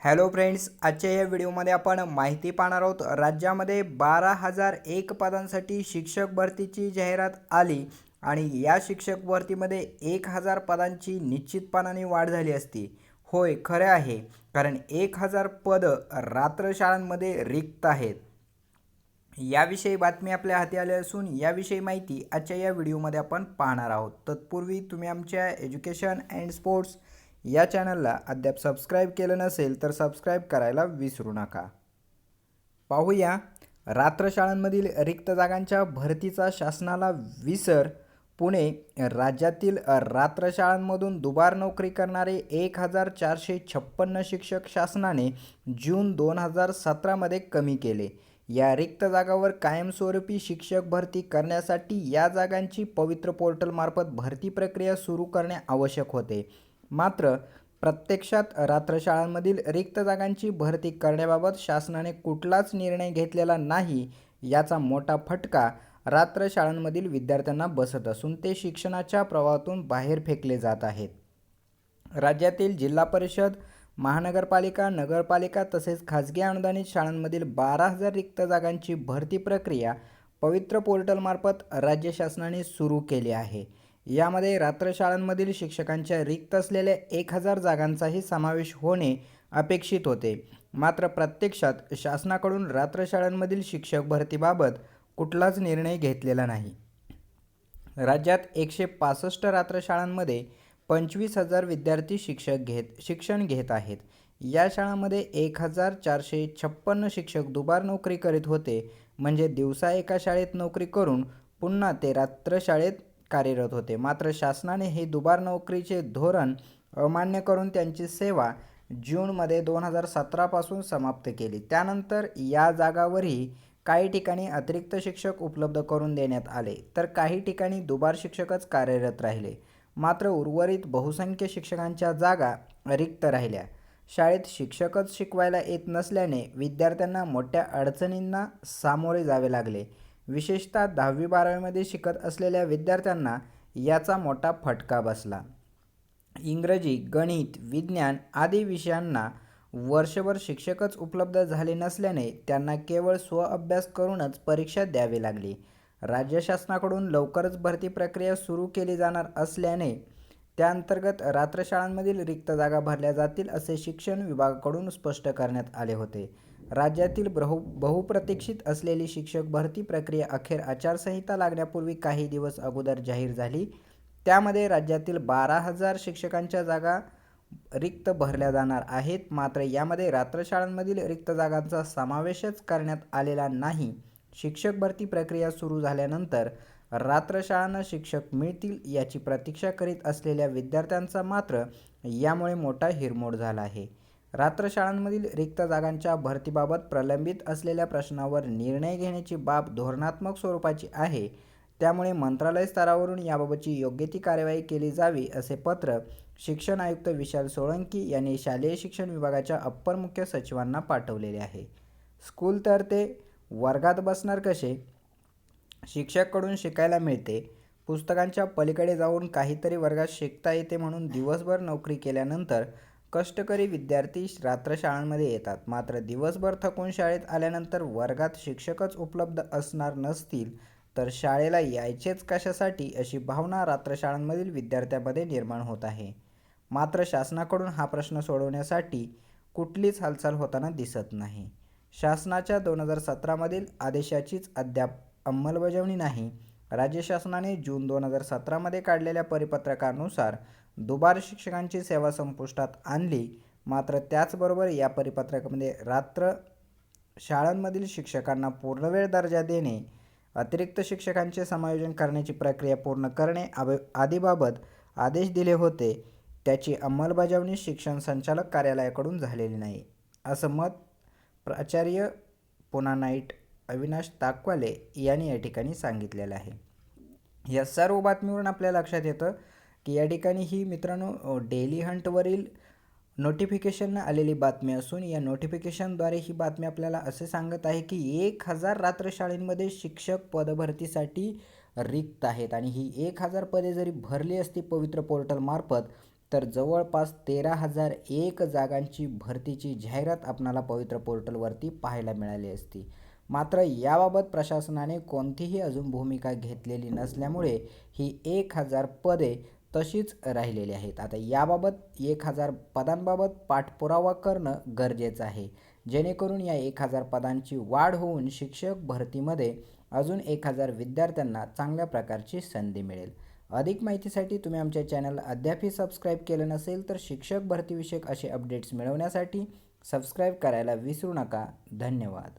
Hello friends आजच्या या व्हिडिओमध्ये आपण माहिती पाहणार आहोत राज्यामध्ये बारा हजार एक पदांसाठी शिक्षक भरतीची जाहिरात आली आणि या शिक्षक भरतीमध्ये एक हजार पदांची निश्चितपणाने वाढ झाली असती. होय खरे आहे कारण एक हजार पदं रात्र शाळांमध्ये रिक्त आहेत. याविषयी बातमी आपल्या हाती आली असून याविषयी माहिती आजच्या या व्हिडिओमध्ये आपण पाहणार आहोत. तत्पूर्वी तुम्ही आमच्या एज्युकेशन अँड स्पोर्ट्स या चॅनलला अद्याप सबस्क्राईब केलं नसेल तर सबस्क्राईब करायला विसरू नका. पाहूया रात्र शाळांमधील रिक्त जागांच्या भरतीचा शासनाला विसर पुणे राज्यातील रात्र शाळांमधून दुबार नोकरी करणारे एक हजार चारशे छप्पन्न शिक्षक शासनाने जून दोन हजार सतरामध्ये कमी केले. या रिक्त जागावर कायमस्वरूपी शिक्षक भरती करण्यासाठी या जागांची पवित्र पोर्टलमार्फत भरती प्रक्रिया सुरू करणे आवश्यक होते. मात्र प्रत्यक्षात रात्रशाळांमधील रिक्त जागांची भरती करण्याबाबत शासनाने कुठलाच निर्णय घेतलेला नाही याचा मोठा फटका रात्रशाळांमधील विद्यार्थ्यांना बसत असून ते शिक्षणाच्या प्रवाहातून बाहेर फेकले जात आहेत. राज्यातील जिल्हा परिषद महानगरपालिका नगरपालिका तसेच खाजगी अनुदानित शाळांमधील बारा हजार रिक्त जागांची भरती प्रक्रिया पवित्र पोर्टलमार्फत राज्य शासनाने सुरू केली आहे. यामध्ये रात्र शाळांमधील शिक्षकांच्या रिक्त असलेल्या एक हजार जागांचाही समावेश होणे अपेक्षित होते. मात्र प्रत्यक्षात शासनाकडून रात्र शाळांमधील शिक्षक भरतीबाबत कुठलाच निर्णय घेतलेला नाही. राज्यात एकशे पासष्ट रात्र शाळांमध्ये पंचवीस हजार विद्यार्थी शिक्षक घेत शिक्षण घेत आहेत. या शाळांमध्ये एक हजार चारशे छप्पन्न शिक्षक दुबार नोकरी करीत होते. म्हणजे दिवसा एका शाळेत नोकरी करून पुन्हा ते रात्र शाळेत कार्यरत होते. मात्र शासनाने हे दुबार नोकरीचे धोरण अमान्य करून त्यांची सेवा जूनमध्ये दोन हजार सतरापासून समाप्त केली. त्यानंतर या जागावरही काही ठिकाणी अतिरिक्त शिक्षक उपलब्ध करून देण्यात आले. तर काही ठिकाणी दुबार शिक्षकच कार्यरत राहिले. मात्र उर्वरित बहुसंख्य शिक्षकांच्या जागा रिक्त राहिल्या. शाळेत शिक्षकच शिकवायला येत नसल्याने विद्यार्थ्यांना मोठ्या अडचणींना सामोरे जावे लागले. विशेषतः दहावी बारावीमध्ये शिकत असलेल्या विद्यार्थ्यांना याचा मोठा फटका बसला. इंग्रजी गणित विज्ञान आदी विषयांना वर्षभर शिक्षकच उपलब्ध झाले नसल्याने त्यांना केवळ स्वअभ्यास करूनच परीक्षा द्यावी लागली. राज्य शासनाकडून लवकरच भरती प्रक्रिया सुरू केली जाणार असल्याने त्याअंतर्गत रात्रशाळांमधील रिक्त जागा भरल्या जातील असे शिक्षण विभागाकडून स्पष्ट करण्यात आले होते. राज्यातील बहु बहुप्रतीक्षित असलेली शिक्षक भरती प्रक्रिया अखेर आचारसंहिता लागण्यापूर्वी काही दिवस अगोदर जाहीर झाली. त्यामध्ये राज्यातील बारा हजार शिक्षकांच्या जागा रिक्त भरल्या जाणार आहेत. मात्र यामध्ये रात्रशाळांमधील रिक्त जागांचा समावेशच करण्यात आलेला नाही. शिक्षक भरती प्रक्रिया सुरू झाल्यानंतर रात्रशाळांना शिक्षक मिळतील याची प्रतीक्षा करीत असलेल्या विद्यार्थ्यांचा मात्र यामुळे मोठा हिरमोड झाला आहे. रात्र शाळांमधील रिक्त जागांच्या भरतीबाबत प्रलंबित असलेल्या प्रश्नावर निर्णय घेण्याची बाब धोरणात्मक स्वरूपाची आहे. त्यामुळे मंत्रालय स्तरावरून याबाबतची योग्य ती कार्यवाही केली जावी असे पत्र शिक्षण आयुक्त विशाल सोळंकी यांनी शालेय शिक्षण विभागाच्या अप्पर मुख्य सचिवांना पाठवलेले आहे. स्कूल तर ते वर्गात बसणार कसे? शिक्षककडून शिकायला मिळते. पुस्तकांच्या पलीकडे जाऊन काहीतरी वर्गात शिकता येते म्हणून दिवसभर नोकरी केल्यानंतर कष्टकरी विद्यार्थी रात्र शाळांमध्ये येतात. मात्र दिवसभर थकून शाळेत आल्यानंतर वर्गात शिक्षकच उपलब्ध असणार नसतील तर शाळेला यायचेच कशासाठी अशी भावना रात्र शाळांमधील विद्यार्थ्यांमध्ये निर्माण होत आहे. मात्र शासनाकडून हा प्रश्न सोडवण्यासाठी कुठलीच हालचाल होताना दिसत नाही. शासनाच्या दोन हजार सतरामधील आदेशाचीच अद्याप अंमलबजावणी नाही. राज्य शासनाने जून दोन हजार सतरामध्ये काढलेल्या परिपत्रकानुसार दुबार शिक्षकांची सेवा संपुष्टात आणली. मात्र त्याचबरोबर या परिपत्रकामध्ये रात्र शाळांमधील शिक्षकांना पूर्णवेळ दर्जा देणे अतिरिक्त शिक्षकांचे समायोजन करण्याची प्रक्रिया पूर्ण करणे आब आदीबाबत आदेश दिले होते. त्याची अंमलबजावणी शिक्षण संचालक कार्यालयाकडून झालेली नाही. असं मत प्राचार्य पुना नाईट अविनाश ताकवाले यांनी या ठिकाणी सांगितलेलं आहे. या सर्व बातमीवरून आपल्या लक्षात येतं की या ठिकाणी ही मित्रांनो डेली हंटवरील नोटिफिकेशन आलेली बातमी असून या नोटिफिकेशनद्वारे ही बातमी आपल्याला असे सांगत आहे की एक हजार रात्र शाळेंमध्ये शिक्षक पदभरतीसाठी रिक्त आहेत. आणि ही एक हजार पदे जरी भरली असती पवित्र पोर्टलमार्फत तर जवळपास तेरा हजार एक जागांची भरतीची जाहिरात आपणाला पवित्र पोर्टलवरती पाहायला मिळाली असती. मात्र याबाबत प्रशासनाने कोणतीही अजून भूमिका घेतलेली नसल्यामुळे ही एक हजार पदे तशीच राहिलेली आहेत. आता याबाबत एक हजार पदांबाबत पाठपुरावा करणं गरजेचं आहे. जेणेकरून या एक हजार पदांची वाढ होऊन शिक्षक भरतीमध्ये अजून एक हजार विद्यार्थ्यांना चांगल्या प्रकारची संधी मिळेल. अधिक माहितीसाठी तुम्ही आमच्या चॅनल अद्यापही सबस्क्राईब केलं नसेल तर शिक्षक भरतीविषयक असे अपडेट्स मिळवण्यासाठी सबस्क्राईब करायला विसरू नका. धन्यवाद.